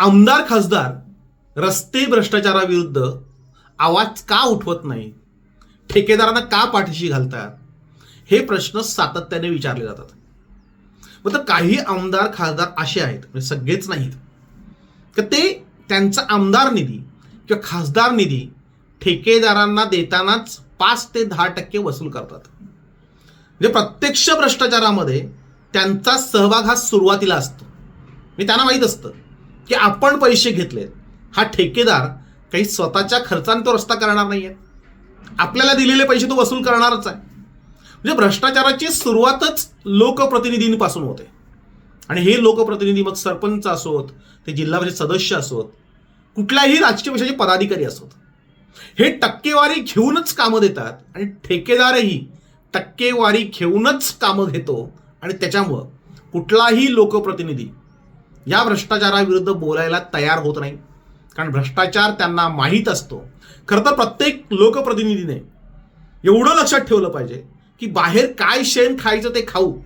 आमदार खासदार रस्ते भ्रष्टाचाराविरुद्ध आवाज का उठवत नाही? ठेकेदारांना का पाठीशी घालतात? हे प्रश्न सातत्याने विचारले जातात. मग तर काही आमदार खासदार असे आहेत म्हणजे सगळेच नाहीत. तर ते त्यांचा आमदार निधी किंवा खासदार निधी ठेकेदारांना देतानाच पाच ते दहा टक्के वसूल करतात. म्हणजे प्रत्यक्ष भ्रष्टाचारामध्ये त्यांचा सहभाग हा सुरुवातीला असतो. मी त्यांना माहीत असतं. की आपण पैसे घेतलेत. हा ठेकेदार काही स्वतःच्या खर्चाने तो रस्ता करणार नाही आहे आपल्याला दिलेले पैसे तो वसूल करणारच आहे. म्हणजे भ्रष्टाचाराची सुरुवातच लोकप्रतिनिधींपासून होते. आणि हे लोकप्रतिनिधी मग सरपंच असोत ते जिल्हा परिषद सदस्य असोत कुठल्याही राजकीय पक्षाचे पदाधिकारी असोत. हे टक्केवारी घेऊनच कामं देतात आणि ठेकेदारही टक्केवारी घेऊनच कामं घेतो. आणि त्याच्यामुळं कुठलाही लोकप्रतिनिधी या भ्रष्टाचाराविरुद्ध बोलायला तयार होत नाही. कारण भ्रष्टाचार त्यांना माहीत असतो. खरं तर प्रत्येक लोकप्रतिनिधीने एवढं लक्षात ठेवलं पाहिजे की बाहेर काय शेण खायचं ते खाऊ.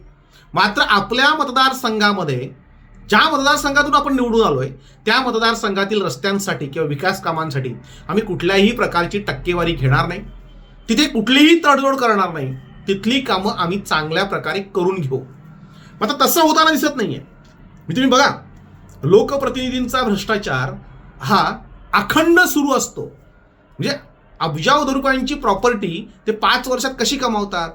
मात्र आपल्या मतदारसंघामध्ये ज्या मतदारसंघातून आपण निवडून आलोय त्या मतदारसंघातील रस्त्यांसाठी किंवा विकास कामांसाठी आम्ही कुठल्याही प्रकारची टक्केवारी घेणार नाही. तिथे कुठलीही तडजोड करणार नाही. तिथली कामं आम्ही चांगल्या प्रकारे करून घेऊ. मात्र तसं होताना दिसत नाहीये. मी तुम्ही बघा लोकप्रतिनिधींचा भ्रष्टाचार हा अखंड सुरू असतो. म्हणजे अब्जावधी रुपयांची प्रॉपर्टी ते पाच वर्षात कशी कमावतात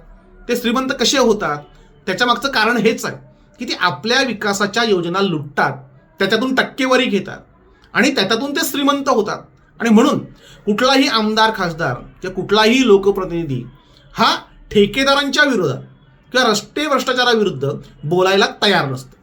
ते श्रीमंत कसे होतात त्याच्यामागचं कारण हेच आहे की ते आपल्या विकासाच्या योजना लुटतात त्याच्यातून टक्केवारी घेतात आणि त्याच्यातून ते श्रीमंत होतात. आणि म्हणून कुठलाही आमदार खासदार किंवा कुठलाही लोकप्रतिनिधी हा ठेकेदारांच्या विरोधात किंवा रस्ते भ्रष्टाचाराविरुद्ध बोलायला तयार नसतं.